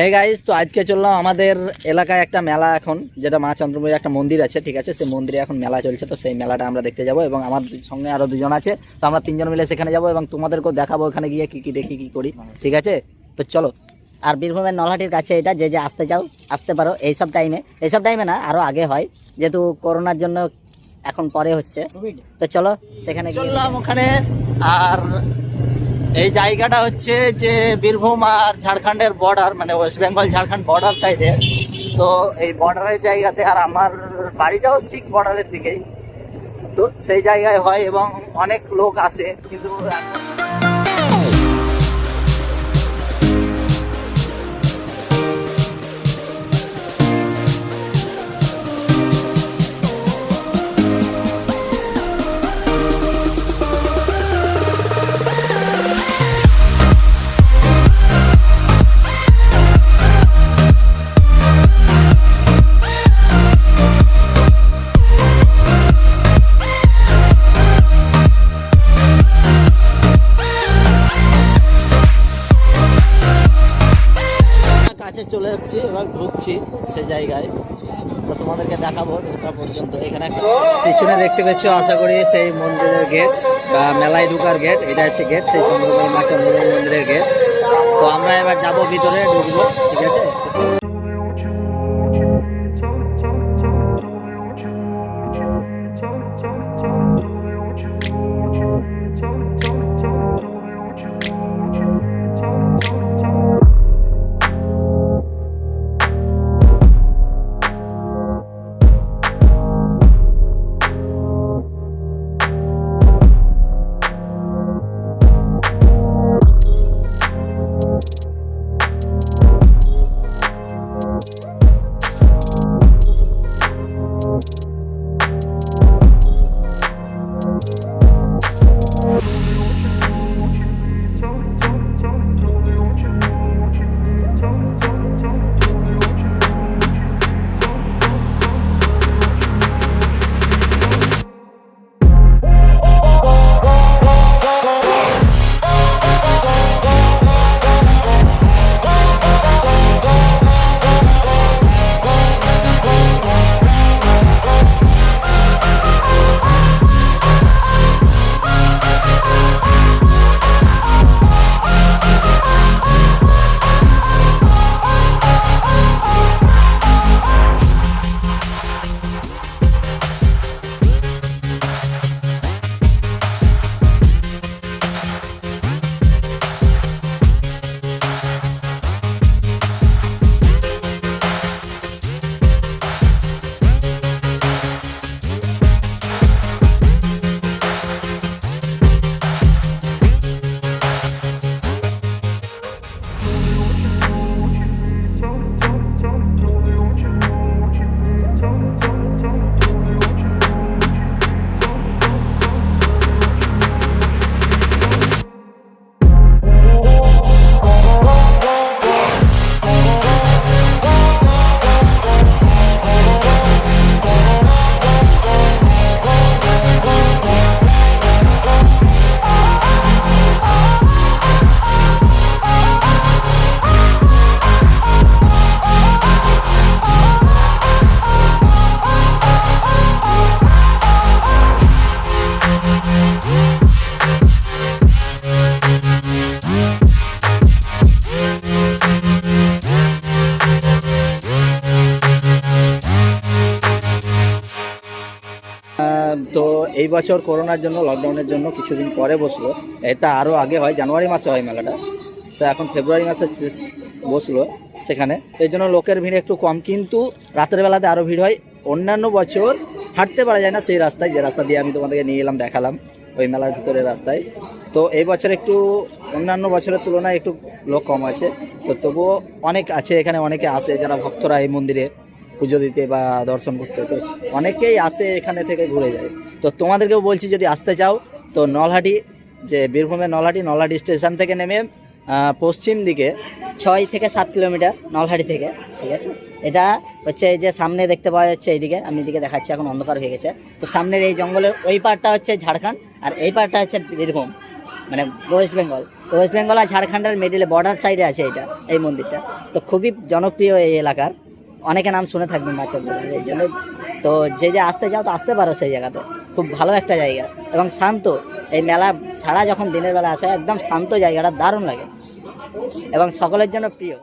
Hey guys তো আজকে চললাম আমাদের এলাকায় একটা মেলা এখন যেটা মা চন্দ্রময়ী একটা মন্দির আছে ঠিক আছে? সেই মন্দিরে এখন মেলা চলছে তো সেই মেলাটা আমরা দেখতে যাব এবং আমার সঙ্গে আরও দুজন আছে। তো আমরা তিনজন মিলে সেখানে যাব এবং তোমাদেরকেও দেখাবো ওখানে গিয়ে কী কী দেখি কী করি ঠিক আছে? তো চলো। আর বীরভূমের নলহাটির কাছে এটা যে যে আসতে চাও আসতে পারো এইসব টাইমে এইসব টাইমে না আরও আগে হয় যেহেতু করোনার জন্য এখন পরে হচ্ছে। তো চলো সেখানে চললাম ওখানে আর এই জায়গাটা হচ্ছে যে বীরভূম আর ঝাড়খণ্ডের বর্ডার মানে ওয়েস্ট বেঙ্গল ঝাড়খণ্ড বর্ডার সাইডে তো এই বর্ডারের জায়গাতে আর আমার বাড়িটাও ঠিক বর্ডারের দিকেই। তো সেই জায়গায় হয় এবং অনেক লোক আসে, কিন্তু চলে এসেছি এবার ঢুকছি সে জায়গায়। তো তোমাদেরকে দেখাবো ঢোকা পর্যন্ত। এখানে একটা পিছনে দেখতে পাচ্ছ, আশা করি সেই মন্দিরের গেট, বা মেলায় ঢুকার গেট, এটা হচ্ছে গেট, সেই চন্দ্রময়ী মা চন্দ্রময়ী মন্দিরের গেট। তো আমরা এবার যাব ভিতরে, ঢুকবো, ঠিক আছে? বছর করোনার জন্য লকডাউনের জন্য কিছুদিন পরে বসল। এটা আরও আগে হয়, জানুয়ারি মাসে হয় মেলাটা। তো এখন ফেব্রুয়ারি মাসে বসল সেখানে। এই জন্য লোকের ভিড় একটু কম, কিন্তু রাতের বেলাতে আরও ভিড় হয়। অন্যান্য বছর হাঁটতে পারা যায় না সেই রাস্তায়, যে রাস্তা দিয়ে আমি তোমাদেরকে নিয়ে এলাম, দেখালাম ওই মেলার ভিতরের রাস্তায়। তো এই বছর একটু, অন্যান্য বছরের তুলনায় একটু লোক কম আছে। তো তবুও অনেক আছে, এখানে অনেকে আসে, যারা ভক্তরা এই মন্দিরে। পুজো দিতে বা দর্শন করতে। তো অনেকেই আসে এখানে থেকে ঘুরে যায়। তো তোমাদেরকেও বলছি যদি আসতে চাও, তো নলহাটি, যে বীরভূমের নলহাটি নলহাটি স্টেশন থেকে নেমে পশ্চিম দিকে ছয় থেকে সাত কিলোমিটার নলহাটি থেকে, ঠিক আছে? এটা হচ্ছে এই যে সামনে দেখতে পাওয়া যাচ্ছে এইদিকে, আমি এদিকে দেখাচ্ছি, এখন অন্ধকার হয়ে গেছে। তো সামনের এই জঙ্গলের ওই পারটা হচ্ছে ঝাড়খণ্ড, আর এই পারটা হচ্ছে বীরভূম মানে ওয়েস্ট বেঙ্গল। ওয়েস্ট বেঙ্গল আর ঝাড়খণ্ডের মিডিলে বর্ডার সাইডে আছে এটা এই মন্দিরটা। তো খুবই জনপ্রিয় এই এলাকার। অনেকে নাম শুনে থাকবেন মা চন্দ্রপুরের এই জন্য। তো যে যে আসতে যাও তো আসতে পারো সেই জায়গাতে। খুব ভালো একটা জায়গা এবং শান্ত। এই মেলা সারা যখন দিনের বেলা আসে একদম শান্ত জায়গাটা দারুণ লাগে। এবং সকলের জন্য প্রিয়।